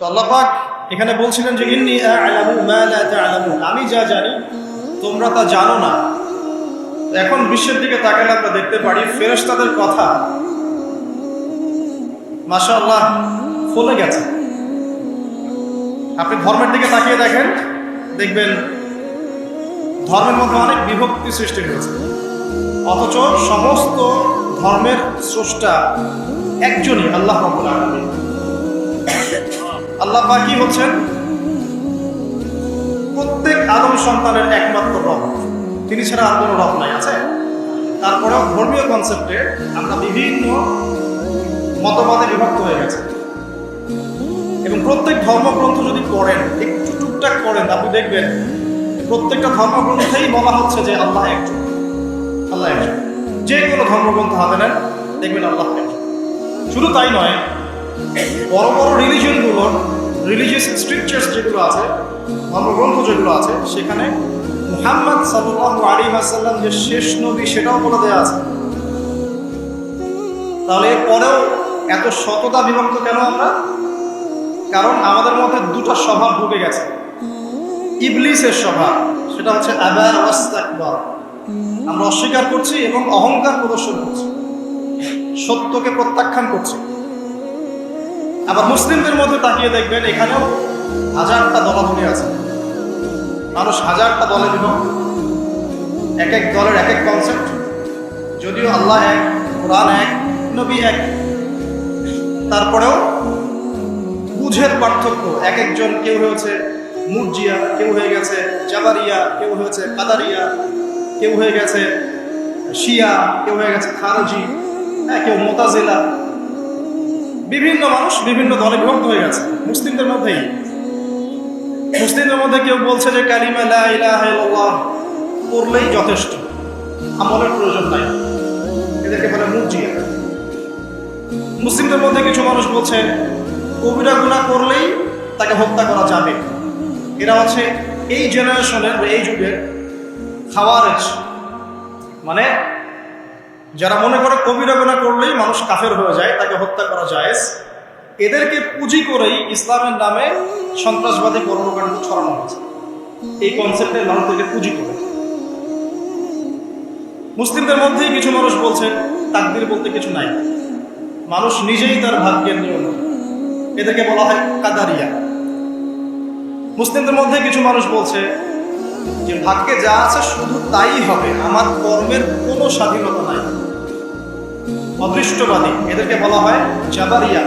তো আল্লাহ পাক এখানে বলছিলেন যে, ইন্নি আ'লামু আমি যা জানি, তোমরা তা জানো না। এখন বিশ্বের দিকে তাকালে আমরা দেখতে পারি, ফেরেশতাদের কথা মাশাআল্লাহ ফলে গেছে। আপনি ধর্মের দিকে তাকিয়ে দেখেন, দেখবেন ধর্মের মধ্যে অনেক বিভক্তি সৃষ্টি হয়েছে। অথচ সমস্ত ধর্মের স্রষ্টা একজনই, আল্লাহ রাব্বুল আলামিন। আল্লাহ পাকই হচ্ছেন প্রত্যেক আদম সন্তানের একমাত্র রব। তিনি ছাড়া আর কোনো রব নাই, আছে? তারপরেও ধর্মীয় কনসেপ্টে আমরা বিভিন্ন মতবাদে বিভক্ত হয়ে গেছে। এবং প্রত্যেক ধর্মগ্রন্থ যদি পড়েন, একটু টুকটাক করেন আপনি দেখবেন প্রত্যেকটা ধর্মগ্রন্থেই বলা হচ্ছে যে আল্লাহ একজন। আল্লাহ একজন। যে কোনো ধর্মগ্রন্থ হাতে নেন, দেখবেন আল্লাহ একজন। শুধু তাই নয় বড় বড় রিলিজিয়নগুলোর রিলিজিয়াস স্ক্রিপচার্স যেগুলো আছে, ধর্মগ্রন্থ যেগুলো আছে, সেখানে মুহাম্মদ সাল্লাল্লাহু আলাইহি ওয়াসাল্লাম যে শেষ নবী সেটাও বলে দেওয়া আছে। তাহলে এরপরেও এত শততা বিভক্ত কেন আমরা? কারণ আমাদের মধ্যে দুটো স্বভাব ঢুকে গেছে। ইবলিসের স্বভাব, সেটা হচ্ছে আবার আমরা অস্বীকার করছি এবং অহংকার প্রদর্শন করছি। সত্যকে প্রত্যাখ্যান করছি। আবার মুসলিমদের মধ্যে তাকিয়ে দেখবেন, এখানেও হাজারটা দলাদলি আছে। মানুষ হাজারটা দলে বিভক্ত এক এক দলের এক এক কনসেপ্ট যদিও আল্লাহ এক, কোরআন এক, নবী এক। তারপরেও বুঝের পার্থক্য। এক একজন কেউ হয়েছে মুরজিয়া, কেউ হয়ে গেছে জাবারিয়া, কেউ হয়েছে কাদারিয়া, কেউ হয়ে গেছে শিয়া, কেউ হয়ে গেছে খারজি হ্যাঁ কেউ মোতাজিলা। বিভিন্ন মানুষ বিভিন্ন দলে বিভক্ত হয়ে গেছে। মুসলিমদের মধ্যেই। মুসলিমদের মধ্যে কেউ বলছে যে কালিমা লা ইলাহা ইল্লাল্লাহ পড়লেই যথেষ্ট। আমলের প্রয়োজন নাই। এদেরকে বলে মুরজিয়া। মুসলিমদের মধ্যে কিছু মানুষ বলছে, কবিরা গুণা করলেই তাকে হত্যা করা যাবে। এরা হচ্ছে এই জেনারেশনের এই যুগের খাওয়ারেজ। মানে যারা মনে করে কবিরা গুণা করলেই মানুষ কাফের হয়ে যায়, তাকে হত্যা করা যায় এদেরকে পুঁজি করেই ইসলামের নামে সন্ত্রাসবাদী কর্মকাণ্ড ছড়ানো হয়েছে। এই কনসেপ্টে মানুষদেরকে পুঁজি করে। মুসলিমদের মধ্যেই কিছু মানুষ বলছে তাকদির বলতে কিছু নাই। মানুষ নিজেই তার ভাগ্যের নিয়ম। এদেরকে বলা হয় কাদারিয়া। মুসলিমদের মধ্যে কিছু মানুষ বলছে যে ভাগ্যে যা আছে শুধু তাই হবে। আমার কর্মের কোনো স্বাধীনতা নাই। অদৃষ্টবাদী, এদেরকে বলা হয় জাবারিয়া।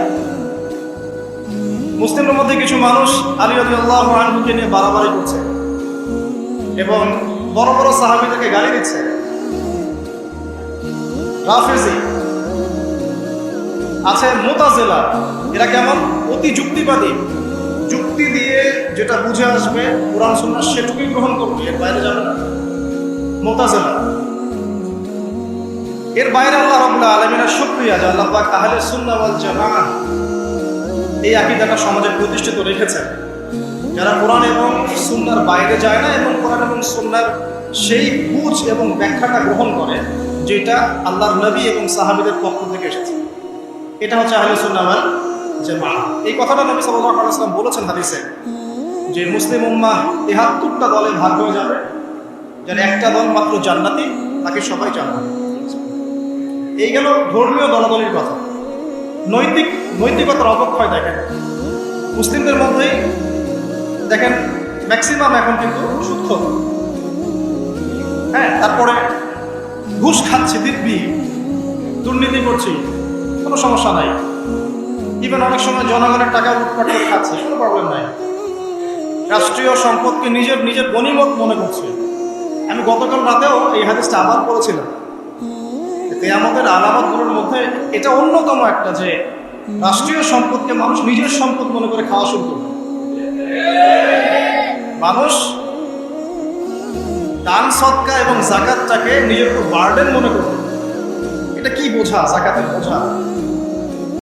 মুসলিমদের মধ্যে কিছু মানুষ আলী আলী আল্লাহ আনহুকে নিয়ে বাড়াবাড়ি করছে এবং বড় বড় সাহাবিদেরকে গালি দিচ্ছে। রাফেজি আছে মোতাজেলা, এরা কেমন? অতি যুক্তিবাদী যেটা বুঝে আসবে, কোরআন সুন্নাহ সেটুকুই গ্রহণ করবে, এর বাইরে যাবে না। মোতাজেলা। এর বাইরে আল্লাহ রাব্বুল আলামিনের শুকরিয়া যে আল্লাহ পাক আহলে সুন্নাহ ওয়াল জামাআহ এই আকীদাটা সমাজে প্রতিষ্ঠিত রেখেছেন। যারা কোরআন এবং সুন্নাহর বাইরে যায় না এবং কোরআন এবং সুন্নাহর সেই বুঝ এবং ব্যাখ্যাটা গ্রহণ করে, যেটা আল্লাহর নবী এবং সাহাবীদের পক্ষ থেকে এসেছে। এটা হচ্ছে আহলে সুন্নাহ ওয়াল জামাআহ এই কথাটা নবী সাল্লাল্লাহু আলাইহি বলেছেন হাদিসে। যে মুসলিম উম্মাহ তেহাত্তরটা দলে ভাগ হয়ে যাবে যার একটা দল মাত্র জান্নাতি, তাকে সবাই জান্নাতি এই গেল ধর্মীয় দলাদলির কথা। নৈতিক, নৈতিকতার অবক্ষয় দেখেন। মুসলিমদের মধ্যেই দেখেন ম্যাক্সিমাম এখন কিন্তু সুস্থ হ্যাঁ তারপরে ঘুষ খাচ্ছি দিব্যি। দুর্নীতি করছি। কোনো সমস্যা নাই। ইভেন অনেক সময় জনগণের টাকা করে খাচ্ছে, কোনো প্রবলেম নাই। রাষ্ট্রীয় সম্পদকে নিজের নিজের গণিমত মনে করছে। আমি গতকাল রাতেও এই হাদিসটা আবার পড়েছিলাম। আমাদের আলামতগুলোর মধ্যে এটা অন্যতম একটা যে রাষ্ট্রীয় সম্পদকে মানুষ নিজের সম্পদ মনে করে খাওয়া শুরু করবে। মানুষ দান, সৎকা এবং জাকাতটাকে নিজের বার্ডেন মনে করবে। এটা কি বোঝা? জাকাতের বোঝা?